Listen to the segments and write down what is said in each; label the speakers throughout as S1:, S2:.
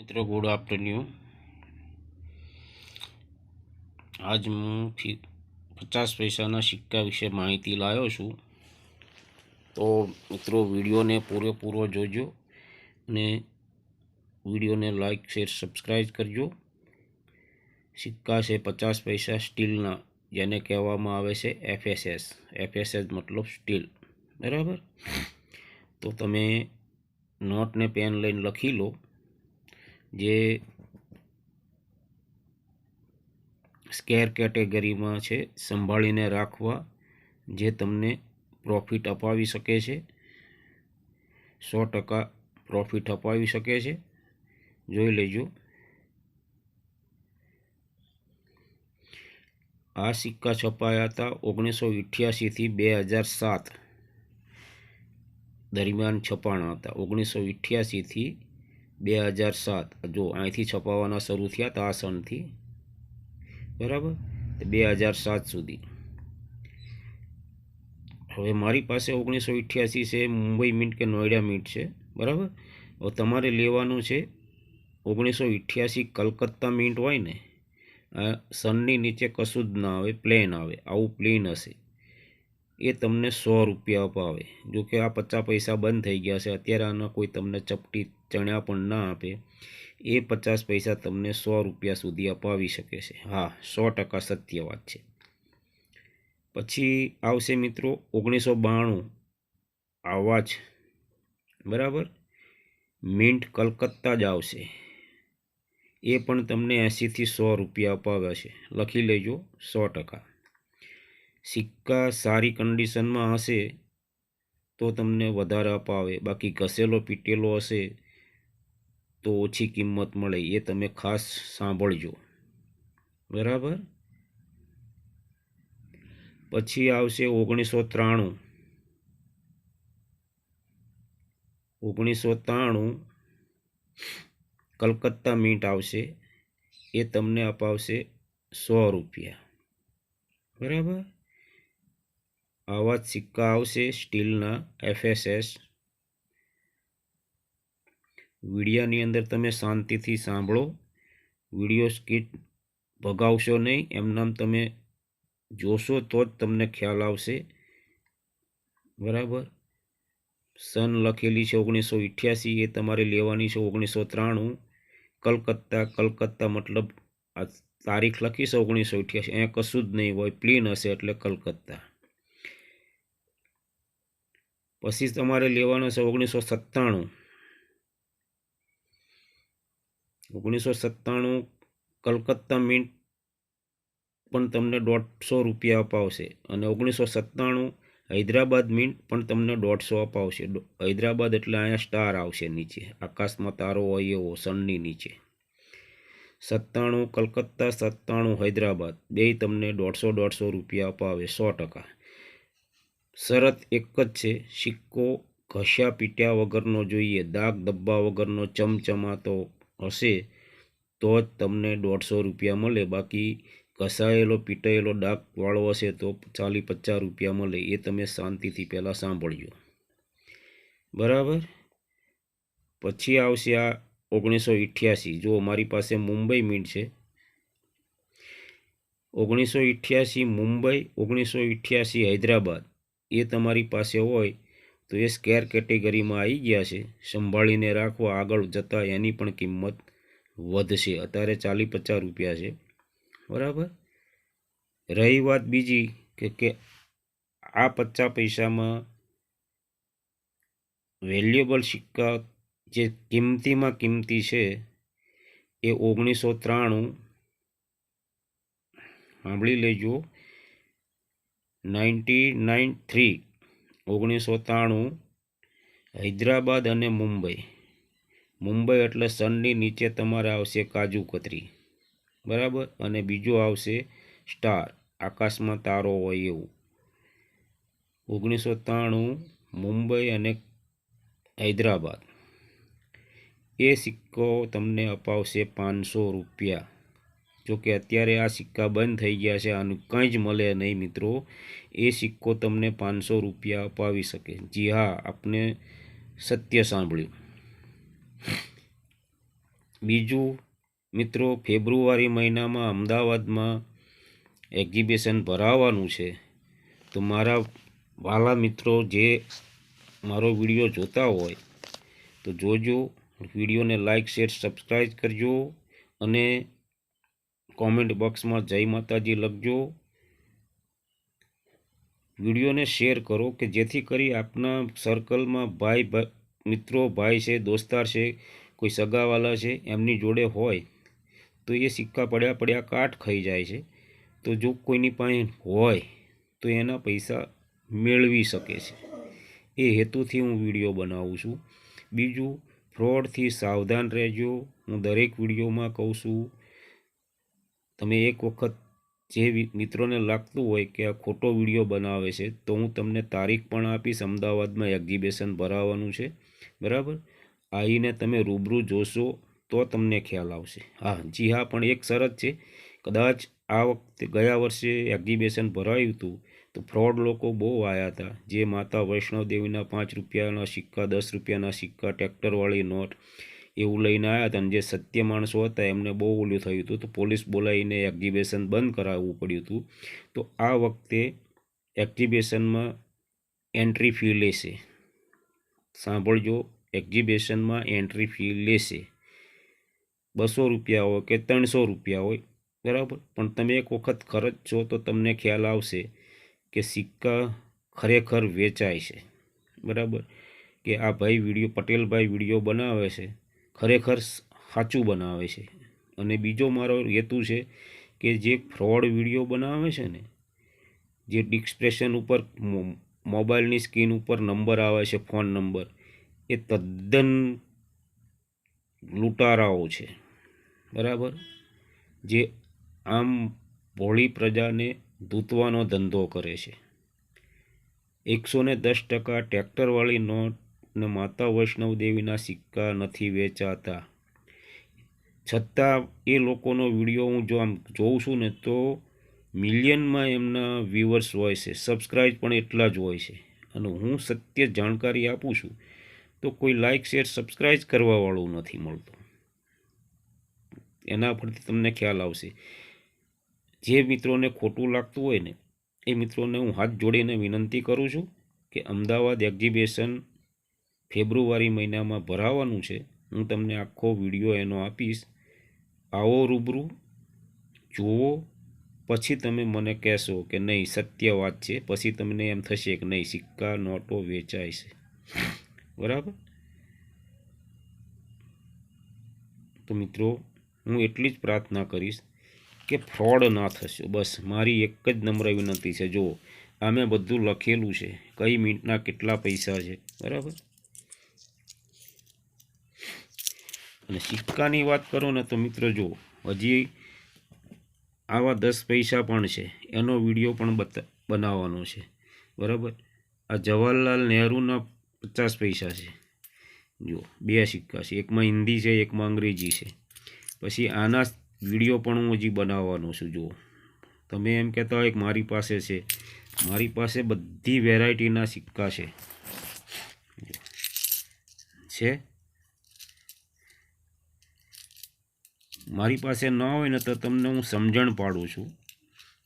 S1: મિત્રો ગુડ આફ્ટરન્યૂન આજ હું પચાસ પૈસાના સિક્કા વિશે માહિતી લાવ્યો છું. તો મિત્રો, વિડીયોને પૂરેપૂરો જોજો અને વિડીયોને લાઈક શેર સબસ્ક્રાઈબ કરજો. સિક્કા છે પચાસ પૈસા સ્ટીલના, જેને કહેવામાં આવે છે એફએસએસ એફએસએસ મતલબ સ્ટીલ. બરાબર? તો તમે નોટને પેન લઈને લખી લો. જે સ્કેર કેટેગરીમાં છે, સંભાળીને રાખવા જે તમને પ્રોફિટ અપાવી શકે છે. સો ટકા પ્રોફિટ અપાવી શકે છે. જોઈ લેજો. આ સિક્કા છપાયા હતા ઓગણીસો અઠ્યાસીથી બે હજાર સાત દરમિયાન છપાણા હતા. ઓગણીસો અઠ્યાસીથી બે હજાર સાત. જો અહીંથી છપાવવાના શરૂ થયા હતા આ સનથી બરાબર? બે હજાર સાત સુધી. હવે મારી પાસે ઓગણીસો અઠ્યાસી છે, મુંબઈ મિન્ટ કે નોઈડા મિન્ટ છે. બરાબર? હવે તમારે લેવાનું છે ઓગણીસો અઠ્યાસી કલકત્તા મિન્ટ હોય ને સનની નીચે કશું જ ના આવે, પ્લેન આવે. આવું પ્લેન હશે. એ તમને સો રૂપિયા અપાવે. જો કે આ પચાસ પૈસા બંધ થઈ ગયા છે. અત્યારે આના કોઈ તમને ચપટી ચણ્યા પણ ના આપે. એ પચાસ પૈસા તમને સો રૂપિયા સુધી અપાવી શકે છે. હા, સો ટકા સત્ય વાત છે. પછી આવશે મિત્રો ઓગણીસો બાણું. આવા જ. બરાબર? મિન્ટ કલકત્તા જ આવશે. એ પણ તમને એંસીથી સો રૂપિયા અપાવ્યા છે. લખી લેજો સો ટકા. સિક્કા સારી કન્ડિશનમાં હશે, તો તમને વધારે અપાવે બાકી ઘસેલો, પીટેલો હશે, તો ઓછી કિંમત મળે. એ તમે ખાસ સાંભળજો. બરાબર? પછી આવશે ઓગણીસો ત્રાણું. ઓગણીસો ત્રાણું કલકત્તા મીટ આવશે. એ તમને અપાવશે સો રૂપિયા. બરાબર? આવા જ સિક્કા આવશે સ્ટીલના એફએસએસ વિડીયાની અંદર તમે શાંતિથી સાંભળો. વીડિયો સ્કીટ ભગાવશો નહીં. એમનામ તમે જોશો તો જ તમને ખ્યાલ આવશે. બરાબર? સન લખેલી છે ઓગણીસો અઠ્યાસી. એ તમારે લેવાની છે ઓગણીસો ત્રાણું. કલકત્તા કલકત્તા મતલબ આ તારીખ લખી છે ઓગણીસો અઠ્યાસી. અહીંયા કશું જ નહીં હોય. પ્લેન હશે એટલે કલકત્તા. પછી તમારે લેવાનો છે ઓગણીસો સત્તાણું. ઓગણીસો સત્તાણું કલકત્તા મિન્ટ પણ તમને દોઢસો રૂપિયા અપાવશે અને ઓગણીસો સત્તાણું હૈદરાબાદ મિન્ટ પણ તમને દોઢસો અપાવશે. હૈદરાબાદ એટલે અહીંયા સ્ટાર આવશે નીચે. આકાશમાં તારો હોય એવો સનની નીચે. સત્તાણું કલકત્તા, સત્તાણું હૈદરાબાદ. બે તમને દોઢસો દોઢસો રૂપિયા અપાવે સો ટકા. શરત એક જ છે. સિક્કો ઘસ્યા પીટ્યા વગરનો જોઈએ. દાગ ધબ્બા વગરનો ચમચમાતો હશે તો જ તમને દોઢસો રૂપિયા મળે. બાકી ઘસાયેલો, પીટાયેલો ડાકવાળો હશે તો ચાલી પચાસ રૂપિયા મળે. એ તમે શાંતિથી પહેલાં સાંભળજો. બરાબર? પછી આવશે આ ઓગણીસો અઠ્યાસી જો મારી પાસે મુંબઈ મીટ છે. ઓગણીસો અઠ્યાસી મુંબઈ, ઓગણીસો અઠ્યાસી હૈદરાબાદ. એ તમારી પાસે હોય, તો એ સ્કેર કેટેગરીમાં આવી ગયા છે. સંભાળીને રાખવા આગળ જતાં એની પણ કિંમત વધશે. અત્યારે ચાલી પચાસ રૂપિયા છે. બરાબર? રહી વાત બીજી કે કે આ પચાસ પૈસામાં વેલ્યુએબલ સિક્કા જે કિંમતીમાં કિંમતી છે, એ ઓગણીસો ત્રાણું. સાંભળી લેજો. નાઇન્ટી નાઇન થ્રી ઓગણીસો ત્રાણું હૈદરાબાદ અને મુંબઈ. મુંબઈ એટલે સનની નીચે તમારે આવશે કાજુ કતરી, બરાબર? અને બીજો આવશે સ્ટાર, આકાશમાં તારો હોય એવું. ઓગણીસો ત્રાણું મુંબઈ અને હૈદરાબાદ. એ સિક્કો તમને અપાવશે પાંચસો રૂપિયા. જોકે અત્યારે આ સિક્કા બંધ થઈ ગયા છે, આનું કંઈ જ મળે નહીં મિત્રો. એ સિક્કો તમને પાંચસો રૂપિયા અપાવી શકે. જી હા, આપને સત્ય સાંભળ્યું. બીજું, મિત્રો, ફેબ્રુઆરી મહિનામાં અમદાવાદમાં એક્ઝિબિશન ભરાવાનું છે. તો મારા વાલા મિત્રો જે મારો વીડિયો જોતા હોય, તો જોજો. વિડીયોને લાઈક, શેર, સબસ્ક્રાઈબ કરજો અને કોમેન્ટ બોક્સમાં જય માતાજી લખજો. વિડીયોને શેર કરો કે જેથી કરી આપના સર્કલમાં ભાઈ મિત્રો, ભાઈ છે, દોસ્તાર છે, કોઈ સગાવાલા છે, એમની જોડે હોય, તો એ સિક્કા પડ્યા પડ્યા કાટ ખાઈ જાય છે. તો જો કોઈની પાસે હોય, તો એના પૈસા મેળવી શકે છે. એ હેતુથી હું વીડિયો બનાવું છું. બીજું ફ્રોડથી સાવધાન રહેજો. હું દરેક વિડીયોમાં કહું છું તમે એક વખત જે મિત્રોને લાગતું હોય કે આ ખોટો વીડિયો બનાવે છે, તો હું તમને તારીખ પણ આપીશ, અમદાવાદમાં એક્ઝિબિશન ભરાવાનું છે. બરાબર? આવીને તમે રૂબરૂ જોશો તો તમને ખ્યાલ આવશે. હા, જી હા, પણ એક શરત છે. કદાચ આ વખતે ગયા વર્ષે એક્ઝિબિશન ભરાયું હતું, તો ફ્રોડ લોકો બહુ આવ્યા હતા. જે માતા વૈષ્ણવદેવીના પાંચ રૂપિયાના સિક્કા, દસ રૂપિયાના સિક્કા, ટ્રેક્ટરવાળી નોટ એવું લઈને આવ્યા હતા અને જે સત્ય માણસો હતા એમને બહુ ઓલું થયું હતું. તો પોલીસ બોલાવીને એક્ઝિબિશન બંધ કરાવવું પડ્યું હતું. તો આ વખતે એક્ઝિબિશનમાં એન્ટ્રી ફી લેશે. સાંભળજો, એક્ઝિબિશનમાં એન્ટ્રી ફી લેશે. બસો રૂપિયા હોય કે ત્રણસો રૂપિયા હોય, બરાબર? પણ તમે એક વખત ખર્ચશો તો તમને ખ્યાલ આવશે કે સિક્કા ખરેખર વેચાય છે. બરાબર? કે આ ભાઈ વીડિયો, પટેલભાઈ વીડિયો બનાવે છે. ખરેખર સાચું બનાવે છે. અને બીજો મારો હેતુ છે કે જે ફ્રોડ વીડિયો બનાવે છે ને, જે ડિસ્પ્રેશન ઉપર મોબાઈલની સ્ક્રીન ઉપર નંબર આવે છે ફોન નંબર એ તદ્દન લૂંટારાઓ છે. બરાબર? જે આમ ભોળી પ્રજાને ધૂતવાનો ધંધો કરે છે. એકસો ને દસ ટકા ટ્રેક્ટરવાળી નોટ ને માતા વૈષ્ણવ દેવીના સિક્કા નથી વેચાતા. છતાં એ લોકોનો વીડિયો હું જો આમ જોઉં છું ને તો મિલિયનમાં એમના વ્યૂવર્સ હોય છે. સબસ્ક્રાઇબ પણ એટલા જ હોય છે. અને હું સત્ય જાણકારી આપું છું તો કોઈ લાઇક શેર સબસ્ક્રાઇબ કરવાવાળું નથી મળતું. એના પરથી તમને ખ્યાલ આવશે. જે મિત્રોને ખોટું લાગતું હોય ને, એ મિત્રોને હું હાથ જોડીને વિનંતી કરું છું કે અમદાવાદ એક્ઝિબિશન ફેબ્રુઆરી મહિનામાં ભરાવાનું છે. હું તમને આખો વીડિયો એનો આપીશ. આવો રૂબરૂ જુઓ. પછી તમે મને કહેશો કે નહીં, સત્ય વાત છે. પછી તમને એમ થશે કે નહીં, સિક્કા નોટો વેચાય છે. બરાબર? તો મિત્રો, હું એટલી જ પ્રાર્થના કરીશ કે ફ્રોડ ના થશે. બસ, મારી એક જ નમ્ર વિનંતી છે. જુઓ, આમે બધું લખેલું છે. કઈ મિનિટના કેટલા પૈસા છે? બરાબર? અને સિક્કાની વાત કરો ને તો મિત્રો જુઓ હજી આવા દસ પૈસા પણ છે, એનો વીડિયો પણ બતા, બનાવવાનો છે. બરાબર? આ જવાહરલાલ નહેરુના પચાસ પૈસા છે. જુઓ બે સિક્કા છે. એકમાં હિન્દી છે, એકમાં અંગ્રેજી છે. પછી આના વીડિયો પણ હું હજી બનાવવાનો છું જુઓ તમે એમ કહેતા હોય કે મારી પાસે છે. મારી પાસે બધી વેરાયટીના સિક્કા છે. છે? મારી પાસે ન હોય ને તો તમને હું સમજણ પાડું છું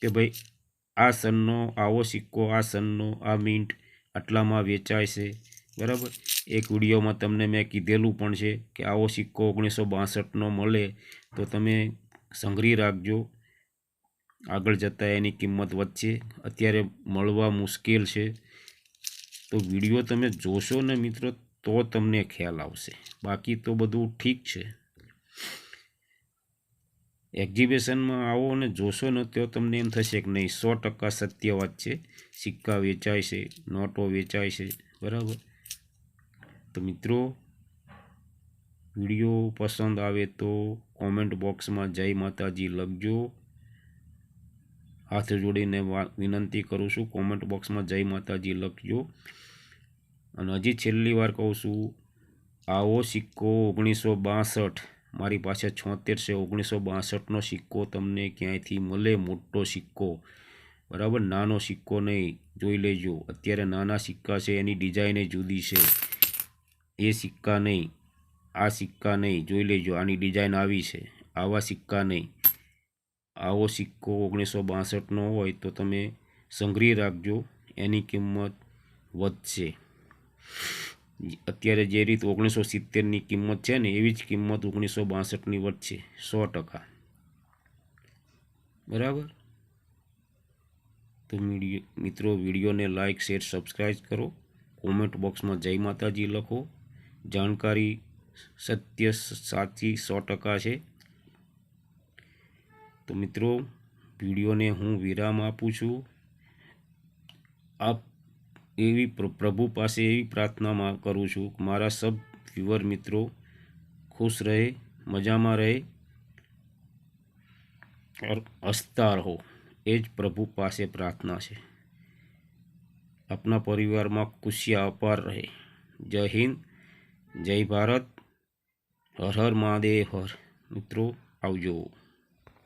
S1: કે ભાઈ આ સનનો, આવો સિક્કો, આ સનનો, આ મિન્ટ આટલામાં વેચાય છે. બરાબર? એક વિડીયોમાં તમને મેં કીધેલું પણ છે કે આવો સિક્કો ઓગણીસો બાસઠનો મળે તો તમે સંઘરી રાખજો. આગળ જતાં એની કિંમત વધશે. અત્યારે મળવા મુશ્કેલ છે. તો વીડિયો તમે જોશો ને મિત્રો તો તમને ખ્યાલ આવશે. બાકી તો બધું ઠીક છે. એક્ઝિબિશનમાં આવો અને જોશો ને તો તમને એમ થશે કે નહીં, સો ટકા સત્ય વાત છે. સિક્કા વેચાય છે, નોટો વેચાય છે, બરાબર? તો મિત્રો, વીડિયો પસંદ આવે તો કોમેન્ટ બોક્સમાં જય માતાજી લખજો. હાથ જોડીને વિનંતી કરું છું કોમેન્ટ બોક્સમાં જય માતાજી લખજો. અને હજી છેલ્લી વાર કહું છું, આવો સિક્કો ઓગણીસો બાસઠ. મારી પાસે છોતેર છે, ઓગણીસો બાસઠનો સિક્કો તમને ક્યાંયથી મળે? મોટો સિક્કો. બરાબર? નાનો સિક્કો નહીં. જોઈ લેજો. અત્યારે નાના સિક્કા છે, એની ડિઝાઇન જુદી છે. એ સિક્કા નહીં. આ સિક્કા નહીં. જોઈ લેજો. આની ડિઝાઇન આવી છે. આવા સિક્કા નહીં. આવો સિક્કો ઓગણીસો બાસઠનો હોય તો તમે સંગ્રહી રાખજો. એની કિંમત વધશે. અત્યારે જે રીત ઓગણીસો સિત્તેરની કિંમત છે ને, એવી જ કિંમત ઓગણીસો બાસઠની વચ્ચે, સો ટકા. બરાબર? તો મીડિયો, મિત્રો, વિડીયોને લાઇક શેર, સબસ્ક્રાઈબ કરો. કોમેન્ટ બોક્સમાં જય માતાજી લખો. જાણકારી સત્ય સાચી સો ટકા છે. તો મિત્રો, વિડીયોને હું વિરામ આપું છું. આપ એવી પ્રભુ પાસે એવી પ્રાર્થના કરું છું મારા સબ વ્યુઅર મિત્રો ખુશ રહે, મજામાં રહે હસતા રહો એ જ પ્રભુ પાસે પ્રાર્થના છે. આપના પરિવારમાં ખુશિયા અપાર રહે. જય હિન્દ, જય ભારત, હર હર મહાદેવ, હર. મિત્રો, આવજો.